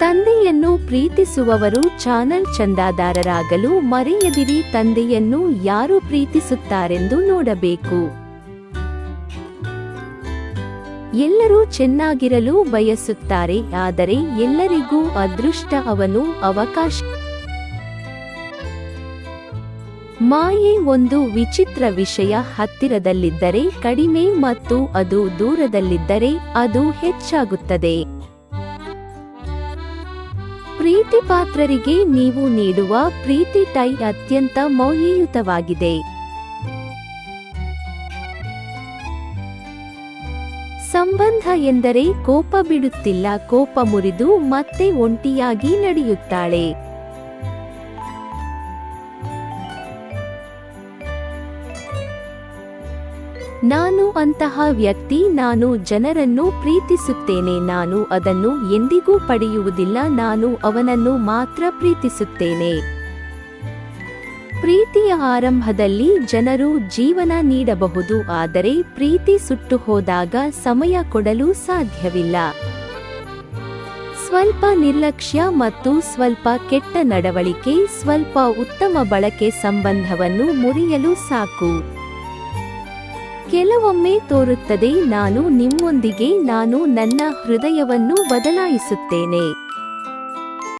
ತಂದೆಯನ್ನು ಪ್ರೀತಿಸುವವರು ಚಾನಲ್ ಚಂದಾದಾರರಾಗಲು ಮರೆಯದಿರಿ, ತಂದೆಯನ್ನು ಯಾರು ಪ್ರೀತಿಸುತ್ತಾರೆಂದು ನೋಡಬೇಕು. ಎಲ್ಲರೂ ಚೆನ್ನಾಗಿರಲು ಬಯಸುತ್ತಾರೆ, ಆದರೆ ಎಲ್ಲರಿಗೂ ಅದೃಷ್ಟ ಅವನು ಅವಕಾಶ. ಮಾಯೆ ಒಂದು ವಿಚಿತ್ರ ವಿಷಯ, ಹತ್ತಿರದಲ್ಲಿದ್ದರೆ ಕಡಿಮೆ ಮತ್ತು ಅದು ದೂರದಲ್ಲಿದ್ದರೆ ಅದು ಹೆಚ್ಚಾಗುತ್ತದೆ. ಪ್ರೀತಿ ಪಾತ್ರರಿಗೆ ನೀವು ನೀಡುವ ಪ್ರೀತಿ ಟೈ ಅತ್ಯಂತ ಮೌಲ್ಯಯುತವಾಗಿದೆ. ಸಂಬಂಧ ಎಂದರೆ ಕೋಪ ಬಿಡುತ್ತಿಲ್ಲ, ಕೋಪ ಮುರಿದು ಮತ್ತೆ ಒಂಟಿಯಾಗಿ ನಡೆಯುತ್ತಾಳೆ. ನಾನು ಅಂತಹ ವ್ಯಕ್ತಿ, ನಾನು ಜನರನ್ನು ಪ್ರೀತಿಸುತ್ತೇನೆ, ನಾನು ಅದನ್ನು ಎಂದಿಗೂ ಪಡೆಯುವುದಿಲ್ಲ, ನಾನು ಅವನನ್ನು ಮಾತ್ರ ಪ್ರೀತಿಸುತ್ತೇನೆ. ಪ್ರೀತಿಯ ಆರಂಭದಲ್ಲಿ ಜನರು ಜೀವನ ನೀಡಬಹುದು, ಆದರೆ ಪ್ರೀತಿ ಸುಟ್ಟು ಹೋದಾಗ ಸಮಯ ಕೊಡಲು ಸಾಧ್ಯವಿಲ್ಲ. ಸ್ವಲ್ಪ ನಿರ್ಲಕ್ಷ್ಯ ಮತ್ತು ಸ್ವಲ್ಪ ಕೆಟ್ಟ ನಡವಳಿಕೆ, ಸ್ವಲ್ಪ ಉತ್ತಮ ಬಳಕೆ ಸಂಬಂಧವನ್ನು ಮುರಿಯಲು ಸಾಕು. ಕೆಲವೊಮ್ಮೆ ತೋರುತ್ತದೆ ನಾನು ನಿಮ್ಮೊಂದಿಗೆ ನಾನು ನನ್ನ ಹೃದಯವನ್ನು ಬದಲಾಯಿಸುತ್ತೇನೆ.